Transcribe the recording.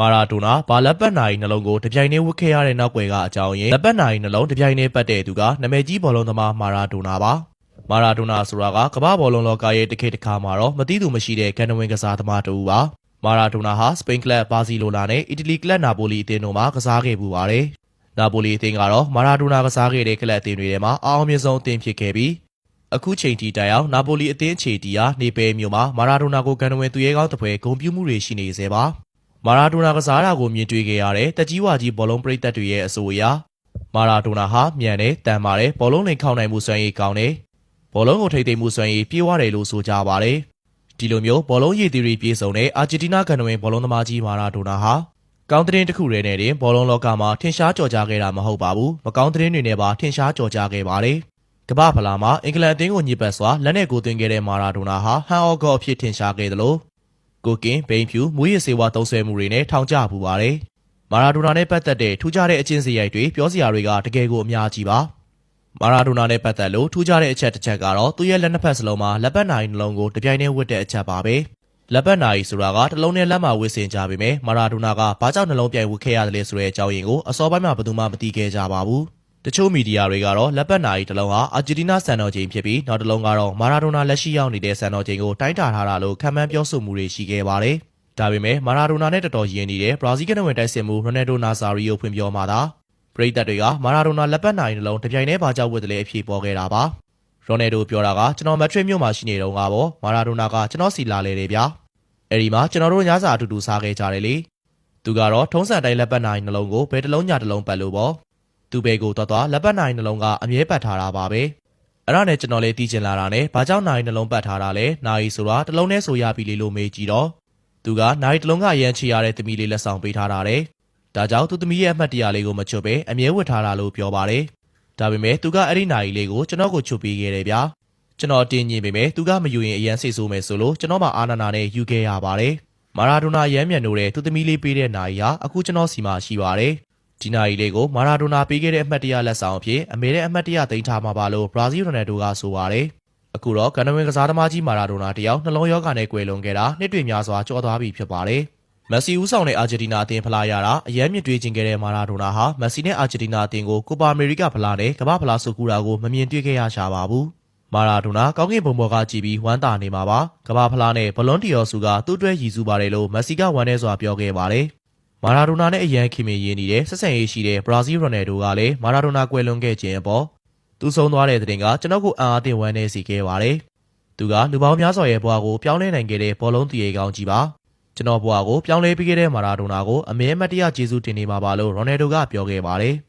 မာရာဒိုနာဘာလက်ပတ်နိုင်နှလုံးကိုတပြိုင်တည်းဝတ်ခဲ့ရတဲ့နောက်ွယ်ကအကြောင်းရင်းလက်ပတ်နိုင်နှလုံးတပြိုင်တည်းပတ်တဲ့သူကနာမည်ကြီးဘောလုံးသမားမာရာဒိုနာပါမာရာဒိုနာဆိုတာကကမ္ဘာဘောလုံးလောကရဲ့တစ်ခေတ်တစ်ခါမှာတော့မသိသူမရှိတဲ့ကန်နဝင်ကစားသမားတူပါမာရာဒိုနာဟာစပိန်ကလပ်ဘာစီလိုနာနဲ့အီတလီကလပ်နာပိုလီအသင်းတို့မှာကစားခဲ့ပူပါတယ်နာပိုလီအသင်းကတော့မာရာဒိုနာကစားခဲ့တဲ့ကလပ်အသင်းတွေထဲမှာအအောင်မြင်ဆုံးအသင်းဖြစ်ခဲ့ပြီးအခုချိန်ထိတိုင်အောင်နာပိုလီအသင်းခြေတီဟာနေပယ်မြို့မှာမာရာဒိုနာကိုကန်နဝင်သူရဲကောင်းတစ်ပွဲဂုဏ်ပြုမှုတွေရှိနေစေပါ မာရာဒိုနာကစားတာကိုမြင်တွေ့ခဲ့ရတဲ့တက်ကြီးဝါကြီးဘောလုံးပရိသတ်တွေရဲ့အဆိုအရမာရာဒိုနာဟာမြန်တယ်တန်ပါတယ်ဘောလုံးလိန်ခေါင်းနိုင်မှုစွမ်းရည်ကောင်းတယ်ဘောလုံးကိုထိသိမ်းမှုစွမ်းရည်ပြေဝတယ်လို့ဆိုကြပါတယ်ဒီလိုမျိုးဘောလုံးရည်သီးတွေပြေဆုံးတဲ့အာဂျင်တီးနားကန်ဝင်ဘောလုံးသမားကြီးမာရာဒိုနာဟာကောင်းတဲ့တစ်ခုတည်းနဲ့တင်ဘောလုံးလောကမှာထင်ရှားကြော်ကြားခဲ့တာမဟုတ်ပါဘူးမကောင်းတဲ့တွေနဲ့ပါထင်ရှားကြော်ကြားခဲ့ပါတယ်ကမ္ဘာဖလားမှာအင်္ဂလန်အသင်းကိုညစ်ပတ်စွာလက်နဲ့ကိုသွင်းခဲ့တဲ့မာရာဒိုနာဟာဟန်အော့ဂေါအဖြစ်ထင်ရှားခဲ့တယ်လို့ ကိုကင်ဘိန်းဖြူမူရစ်စေဝါသုံးဆွဲမှုတွေနဲ့ထောင်ကျပူပါတယ်။မာရာဒိုနာနဲ့ပတ်သက်တဲ့ထူးခြားတဲ့အချင်းစရိုက်တွေပြောစရာတွေကတကယ်ကိုအများကြီးပါ။မာရာဒိုနာနဲ့ပတ်သက်လို့ထူးခြားတဲ့အချက်တစ်ချက်ကတော့သူ့ရဲ့လက်နှစ်ဖက်စလုံးမှာလက်ပတ်နိုင်နှလုံးကိုတပြိုင်တည်းဝတ်တဲ့အချက်ပါပဲ။လက်ပတ်နိုင်ဆိုတာကတစ်လုံးနဲ့လက်မှာဝတ်ဆင်ကြပေမဲ့မာရာဒိုနာကဘာကြောင့်နှလုံးပြိုင်ဝတ်ခဲ့ရတယ်လဲဆိုတဲ့အကြောင်းရင်းကိုအစောပိုင်းမှာဘယ်သူမှမသိခဲ့ကြပါဘူး။ တချို့မီဒီယာတွေကတော့လက်ပတ်နိုင်တစ်လုံးဟာအာဂျင်တီးနားစံတော်ချိန်ဖြစ်ပြီးနောက်တစ်လုံးကတော့မာရာဒိုနာလက်ရှိရောက်နေတဲ့စံတော်ချိန်ကိုတိုင်းတာထားတာလို့ခံမှန်းပြောဆိုမှုတွေရှိခဲ့ပါတယ်။ဒါပေမဲ့မာရာဒိုနာနဲ့တော်တော်ရင်းနေတဲ့ဘရာဇီးကနဝင်တိုက်စစ်မှုရိုနယ်ဒိုနာဆာရီယိုဖွင့်ပြောမှာသာပရိသတ်တွေကမာရာဒိုနာလက်ပတ်နိုင်နှလုံးတစ်ပြိုင်တည်းပါကြောက်ဝတ်တယ်လေအဖြစ်ပေါ်ခဲ့တာပါ။ရိုနယ်ဒိုပြောတာကကျွန်တော်မက်ထရစ်မြို့မှာရှိနေတော့ကပေါ့မာရာဒိုနာကကျွန်တော်စီလာလေတယ်ဗျာ။အဲဒီမှာကျွန်တော်တို့ညစာအတူတူစားခဲ့ကြတယ်လေ။သူကတော့ထုံးစံတိုင်းလက်ပတ်နိုင်နှလုံးကိုဘယ်တစ်လုံးညာတစ်လုံးပတ်လို့ပေါ့။ သူ့ဘဲကိုသွားသွားလက်ပတ်နိုင်နှလုံးကအမြဲပတ်ထားတာပါပဲ။အဲ့ဒါနဲ့ကျွန်တော်လေးတီးကျင်လာတာနဲ့ဘာကြောင့်နိုင်နှလုံးပတ်ထားတာလဲ။နိုင်ဆိုတာတစ်လုံးနဲ့ဆိုရပြီလေလို့မေးကြည့်တော့သူကနိုင်တစ်လုံးကရမ်းချရတဲ့သမီးလေးလက်ဆောင်ပေးထားတာတဲ့။ဒါကြောင့်သူသမီးရဲ့အမှတ်တရလေးကိုမချွတ်ပဲအမြဲဝတ်ထားတာလို့ပြောပါတယ်။ဒါပေမဲ့သူကအဲ့ဒီနိုင်လေးကိုကျွန်တော်ကိုချွတ်ပေးခဲ့တယ်ဗျာ။ကျွန်တော်တင်းညင်ပေမဲ့သူကမယူရင်အရန်စိတ်ဆိုးမယ်ဆိုလို့ကျွန်တော်မှအာနာနာနဲ့ယူခဲ့ရပါတယ်။မာရာဒိုနာရမ်းမြန်နိုးတဲ့သူသမီးလေးပေးတဲ့နိုင်ဟာအခုကျွန်တော်စီမှာရှိပါတယ်။ ဒီနိုင်လေးကိုမာရာဒိုနာပေးခဲ့တဲ့အမှတ်တရလက်ဆောင်အဖြစ်အမေတဲ့အမှတ်တရသိမ်းထားမှာပါလို့ဘရာဇီးရိုနယ်ဒိုကဆိုပါတယ်။အခုတော့ကန်နဝင်ကစားသမားကြီးမာရာဒိုနာတယောက်နှလုံးရောဂါနဲ့ကွယ်လွန်ခဲ့တာနှစ်တွေများစွာကြော်သွားပြီဖြစ်ပါတယ်။မက်ဆီဦးဆောင်တဲ့အာဂျင်တီနာအသင်းဖလားရတာအယမ်းမြင့်တွေ့ခြင်းခဲ့တဲ့မာရာဒိုနာဟာမက်ဆီနဲ့အာဂျင်တီနာအသင်းကိုကိုပါအမေရိကဖလားနဲ့ကမ္ဘာဖလားဆုကူတာကိုမမြင်တွေ့ခဲ့ရရှာပါဘူး။မာရာဒိုနာကောင်းကင်ဘုံဘော်ကကြည်ပြီးဝမ်းသာနေမှာပါ။ကမ္ဘာဖလားနဲ့ဘလွန်တီယော်စုကသူ့အတွက်ရည်စူးပါတယ်လို့မက်ဆီကဝမ်းထဲစွာပြောခဲ့ပါတယ်။ မာရာဒိုနာနဲ့အရန်ခင်မင်ရင်းနေတဲ့ဆက်ဆံရေးရှိတဲ့ဘရာဇီးရိုနယ်ဒိုကလည်းမာရာဒိုနာကွယ်လွန်ခဲ့ခြင်းအပေါ်သူဆုံးသွားတဲ့တဲ့တင်ကကျွန်တော်ကိုအံ့အားသင့်ဝမ်းနေစေခဲ့ပါတယ်။သူကလူပေါင်းများစွာရဲ့ဘဝကိုပြောင်းလဲနိုင်ခဲ့တဲ့ဘောလုံးတရေကောင်းကြီးပါ။ကျွန်တော်ဘဝကိုပြောင်းလဲပေးခဲ့တဲ့မာရာဒိုနာကိုအမြဲမတရားကျေးဇူးတင်နေမှာပါလို့ရိုနယ်ဒိုကပြောခဲ့ပါတယ်။